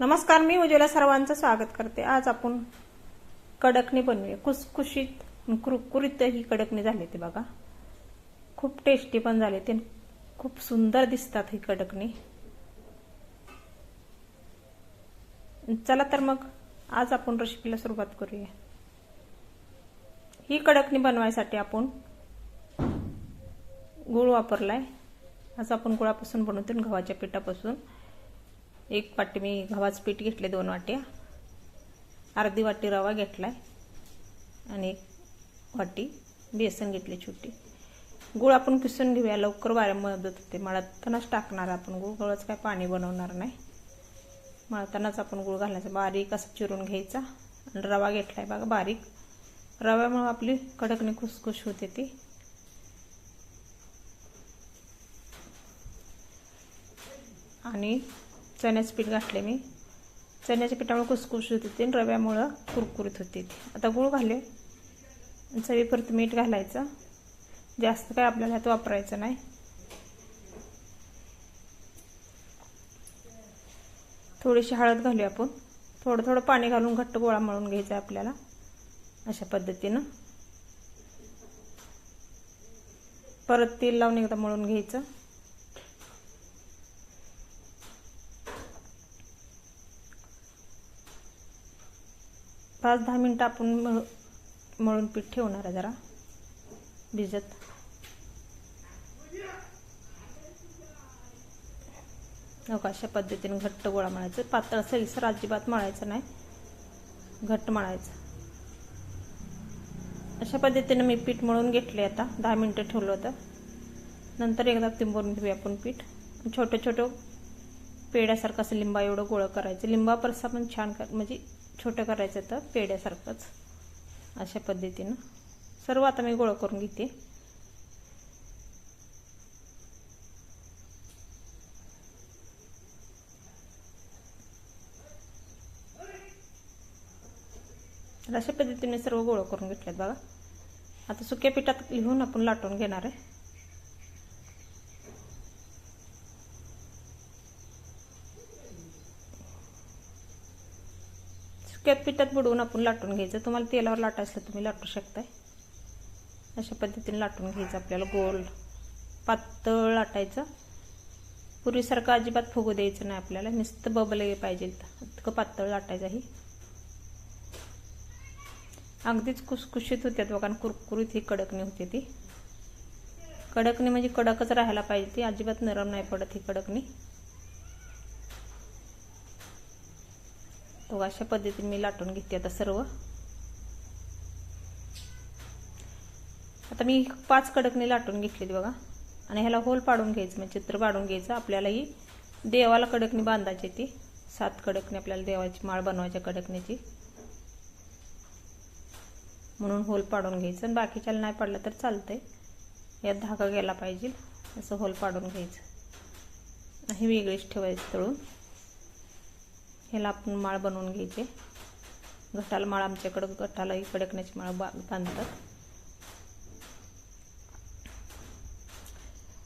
नमस्कार मी उज्ज्वला सर्वांचं स्वागत करते. आज आपण कडकणी बनवूया. कुसकुशीत कुरकुरीत ही कडकणी झाली ते बघा. खूप टेस्टी पण झाले ते. खूप सुंदर दिसतात ही कडकणी. चला तर मग आज आपण रेसिपीला सुरुवात करूया. ही कडकणी बनवायसाठी आपण गुळ वापरलाय. आज आपण गुळापासून बनवतो गव्हाच्या पिठापासून. एक वाटी मी गव्हाचं पीठ घेतले दोन वाट्या. अर्धी वाटी रवा घेतलाय आणि एक वाटी बेसन घेतली छोटी. गुळ आपण किसून घेऊया लवकर वाऱ्या मदत होते. मळतानाच टाकणार आपण गुळ. गवळच काय पाणी बनवणार नाही. मळतानाच आपण गुळ घालायचा. बारीक असं चिरून घ्यायचा. आणि रवा घेतला आहे बघा बारीक. रव्यामुळं आपली कडकणी खुसखुश होते ती. आणि चण्याचं पीठ घातले मी. चण्याच्या पिठामुळे होत होते आणि रव्यामुळं कुरकुरीत होते आता गूळ घाले चवीपुरतं मीठ घालायचं. जास्त काय आपल्याला ह्यात वापरायचं नाही. थोडीशी हळद घालूया आपण. थोडं थोडं पाणी घालून घट्ट गोळा मळून घ्यायचा आहे आपल्याला. अशा पद्धतीनं. परत तेल लावून एकदा मळून घ्यायचं. पाच दहा मिनटं आपण मळ मळून पीठ ठेवणार आहे जरा. भिजत. नका अशा पद्धतीने घट्ट गोळा मळायचं. पातळ सैसर अजिबात मळायचं नाही. घट्ट मळायचं. अशा पद्धतीनं मी पीठ मळून घेतले आता. दहा मिनटं ठेवलं होतं. नंतर एकदा तिंबून घेऊया आपण पीठ. छोटं छोटं पेड्यासारखं असं लिंबा एवढं गोळं करायचं. लिंबा परसा पण छान कर म्हणजे छोटं करायचं तर पेड्यासारखंच अशा पद्धतीनं. सर्व आता मी गोळं करून घेते. अशा पद्धतीने सर्व गोळं करून घेतल्यात बघा. आता सुक्या पिठात लिहून आपण लाटून घेणार आहे. पिठात बुडवून आपण लाटून घ्यायचं. तुम्हाला तेलावर लाटायचं तुम्ही लाटू शकताय. अशा पद्धतीने लाटून घ्यायचं आपल्याला गोल पातळ लाटायचं. पूर्वीसारखं अजिबात फुगू द्यायचं नाही आपल्याला. नुसतं बबल पाहिजे. इतकं पातळ लाटायचं ही अगदीच कुसकुशीत होत्यात बघा कुरकुरीत ही कडकणी होते ती. कडकणी म्हणजे कडकच राहायला पाहिजे. ती अजिबात नरम नाही पडत ही कडकणी. तो अशा पद्धतीने मी लाटून घेते आता सर्व. आता मी पाच कडकने लाटून घेतली बघा. आणि ह्याला होल पाडून घ्यायचं म्हणजे चित्र पाडून घ्यायचं. आपल्याला ही देवाला कडकणी बांधायची ती. सात कडकने आपल्याला देवाची माळ बनवायच्या कडकण्याची म्हणून होल पाडून घ्यायचं. आणि बाकीच्याला नाही पडलं तर चालतंय. यात धागा गेला पाहिजे. असं होल पाडून घ्यायचं. हे वेगळीच ठेवायचं तळून. ह्याला आपण माळ बनवून घ्यायचे. घटाला माळ आमच्याकडं गटाला कडकण्याची माळ बा बांधतात.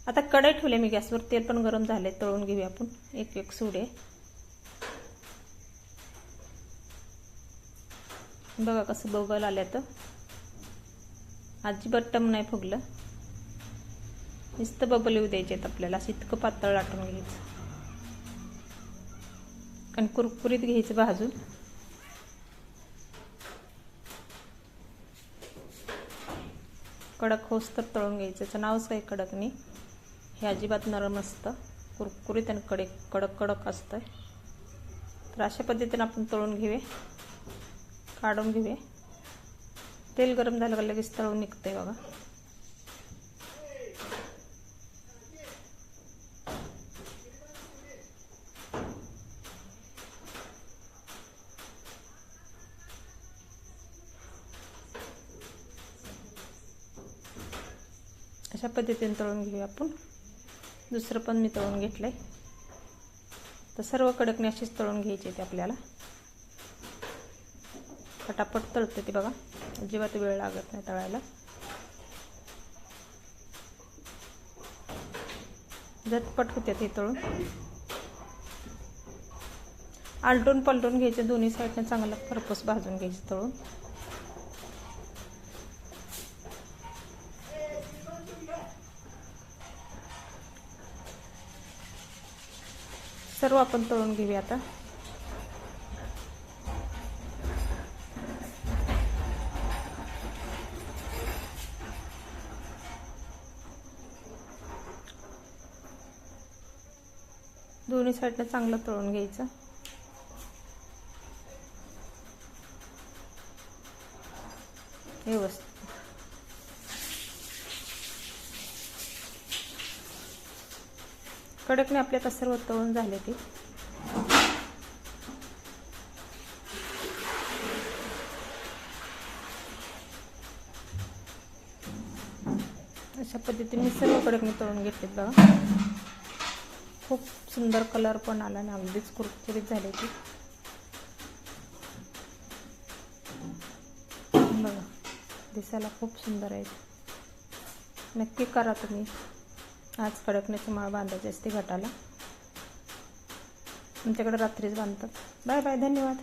आता कढई ठेवले मी गॅसवर तेल पण गरम झाले तळून घेऊया आपण. एक एक सुडे. बघा कसं बबल आल्या तर. अजिबात टम नाही फुगलं. नुसतं बबल येऊ द्यायचे आहेत आपल्याला असं इतकं पातळ लाटून घ्यायचं. आणि कुरकुरीत घ्यायचं भाजून. कडक होस तर तळून घ्यायचं. त्याचं नावच काही कडक नाही. हे अजिबात नरम असतं. कुरकुरीत आणि कडे कडक कडक असतं तर अशा पद्धतीनं आपण तळून घेऊया. काढून घेऊया. तेल गरम झालं का लगेच तळून निघतंय बघा. अशा पद्धतीने तळून घेऊया आपण. दुसरं पण मी तळून घेतलं आहे तर सर्व कडकने अशीच तळून घ्यायची ते आपल्याला. फटाफट तळते ते बघा. अजिबात वेळ लागत नाही तळायला. झटपट होते ते तळून. आलटून पलटून घ्यायचे दोन्ही साईडने चांगलं खरपूस भाजून घ्यायचे तळून. सर्व आपण तळून घेऊया आता. दोन्ही साईडनं चांगलं तळून घ्यायचं. व्यवस्थित. कडकने आपले आता सर्व तळून झाले ते. अशा पद्धतीने मी सर्व कडकने तळून घेतलेत बघा. खूप सुंदर कलर पण आला आणि अगदीच कुरकुरीत झाले ती. बघा दिसायला खूप सुंदर आहे नक्की करा तुम्ही. आज कडकण्याची माळ बांधायची असते घटाला आमच्याकडे रात्रीच बांधतात. बाय बाय धन्यवाद.